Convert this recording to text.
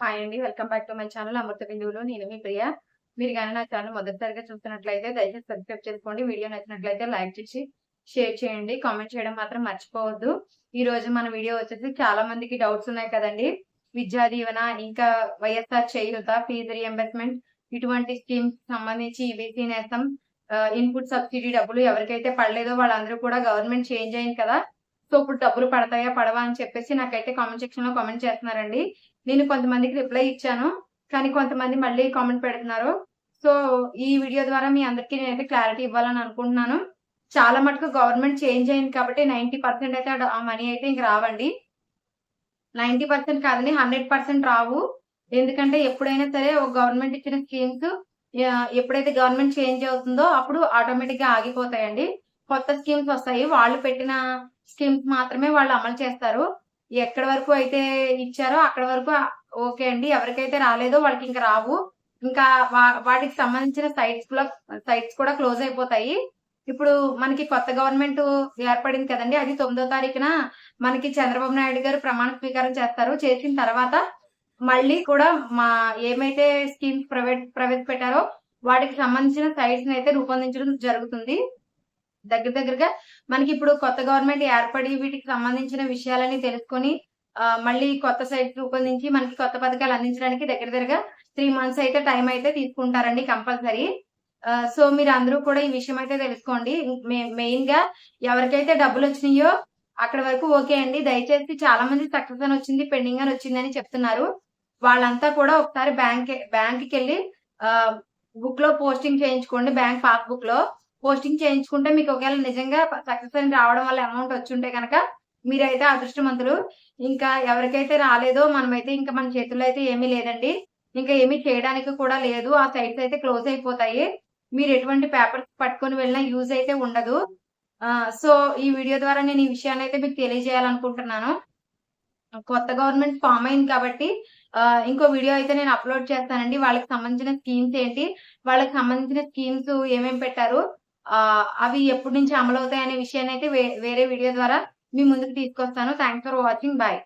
Hi అండి welcome back to my channel Amrutha Binduvulu నేను మీ ప్రియ. మీరు కానీ నా ఛానల్ మొదటిసారిగా చూస్తున్నట్లయితే దయచేసి సబ్స్క్రైబ్ చేసుకోండి. వీడియో నచ్చినట్లయితే లైక్ చేసి షేర్ చేయండి. కామెంట్ చేయడం మాత్రం మర్చిపోవద్దు. ఈ రోజు మన వీడియో వచ్చేసి చాలా మందికి డౌట్స్ ఉన్నాయి కదండి. విద్యా దీవెన ఇంకా వైఎస్ఆర్ చేయుత ఫీజు రియంబర్స్మెంట్ ఇటువంటి స్కీమ్స్ సంబంధించి ఈబీసీ నేసం ఇన్పుట్ సబ్సిడీ డబ్బులు ఎవరికైతే పడలేదో వాళ్ళందరూ కూడా గవర్నమెంట్ చేంజ్ అయింది కదా. సో ఇప్పుడు డబ్బులు పడతాయా పడవా అని చెప్పేసి నాకైతే కామెంట్ సెక్షన్లో కామెంట్ చేస్తున్నారండి. నేను కొంతమందికి రిప్లై ఇచ్చాను కానీ కొంతమంది మళ్ళీ కామెంట్ పెడుతున్నారు. సో ఈ వీడియో ద్వారా మీ అందరికీ నేనైతే క్లారిటీ ఇవ్వాలని అనుకుంటున్నాను. చాలా మటుకు గవర్నమెంట్ చేంజ్ అయింది కాబట్టి నైన్టీ పర్సెంట్ అయితే ఆ మనీ అయితే ఇంక రావండి. నైన్టీ పర్సెంట్ కాదని హండ్రెడ్ పర్సెంట్ రావు. ఎందుకంటే ఎప్పుడైనా సరే ఒక గవర్నమెంట్ ఇచ్చిన స్కీమ్స్ ఎప్పుడైతే గవర్నమెంట్ చేంజ్ అవుతుందో అప్పుడు ఆటోమేటిక్గా ఆగిపోతాయండి. కొత్త స్కీమ్స్ వస్తాయి. వాళ్ళు పెట్టిన స్కీమ్స్ మాత్రమే వాళ్ళు అమలు చేస్తారు. ఎక్కడి వరకు అయితే ఇచ్చారో అక్కడ వరకు ఓకే అండి. ఎవరికైతే రాలేదో వాళ్ళకి ఇంకా రావు. ఇంకా వా- వాటికి సంబంధించిన సైట్స్ కూడా సైట్స్ కూడా క్లోజ్ అయిపోతాయి. ఇప్పుడు మనకి కొత్త గవర్నమెంట్ ఏర్పడింది కదండి. అది తొమ్మిదో తారీఖున మనకి చంద్రబాబు నాయుడు గారు ప్రమాణ స్వీకారం చేస్తారు. చేసిన తర్వాత మళ్ళీ కూడా మా ఏమైతే స్కీమ్స్ ప్రవేశ ప్రవేశపెట్టారో వాటికి సంబంధించిన సైట్స్ అయితే రూపొందించడం జరుగుతుంది. దగ్గర దగ్గరగా మనకి ఇప్పుడు కొత్త గవర్నమెంట్ ఏర్పడి వీటికి సంబంధించిన విషయాలని తెలుసుకొని మళ్ళీ కొత్త సైట్ రూపొందించి మనకి కొత్త పథకాలు అందించడానికి దగ్గర దగ్గరగా త్రీ మంత్స్ అయితే టైం అయితే తీసుకుంటారండి కంపల్సరీ సో మీరు అందరూ కూడా ఈ విషయం అయితే తెలుసుకోండి. మెయిన్గా ఎవరికైతే డబ్బులు వచ్చినాయో అక్కడ వరకు ఓకే అండి. దయచేసి చాలా మంది సక్సెస్ అని వచ్చింది పెండింగ్ అని వచ్చింది అని చెప్తున్నారు. వాళ్ళంతా కూడా ఒకసారి బ్యాంక్ బ్యాంక్కి వెళ్ళి బుక్లో పోస్టింగ్ చేయించుకోండి బ్యాంక్ పాస్బుక్లో. పోస్టింగ్ చేయించుకుంటే మీకు ఒకవేళ నిజంగా సక్సెస్ అని రావడం వల్ల అమౌంట్ వచ్చుంటే కనుక మీరైతే అదృష్టవంతులు. ఇంకా ఎవరికైతే రాలేదో మనమైతే ఇంకా మన చేతుల్లో అయితే ఏమీ లేదండి. ఇంకా ఏమీ చేయడానికి కూడా లేదు. ఆ సైట్స్ అయితే క్లోజ్ అయిపోతాయి. మీరు ఎటువంటి పేపర్స్ పట్టుకొని వెళ్ళినా యూజ్ అయితే ఉండదు. సో ఈ వీడియో ద్వారా నేను ఈ విషయాన్ని అయితే మీకు తెలియజేయాలనుకుంటున్నాను. కొత్త గవర్నమెంట్ ఫామ్ అయింది కాబట్టి ఇంకో వీడియో అయితే నేను అప్లోడ్ చేస్తానండి. వాళ్ళకి సంబంధించిన స్కీమ్స్ ఏంటి? వాళ్ళకి సంబంధించిన స్కీమ్స్ ఏమేమి పెట్టారు? అవి ఎప్పటి నుంచి అమలు అనే విషయాన్ని అయితే వేరే వీడియో ద్వారా మీ ముందుకు తీసుకొస్తాను. Thanks for watching bye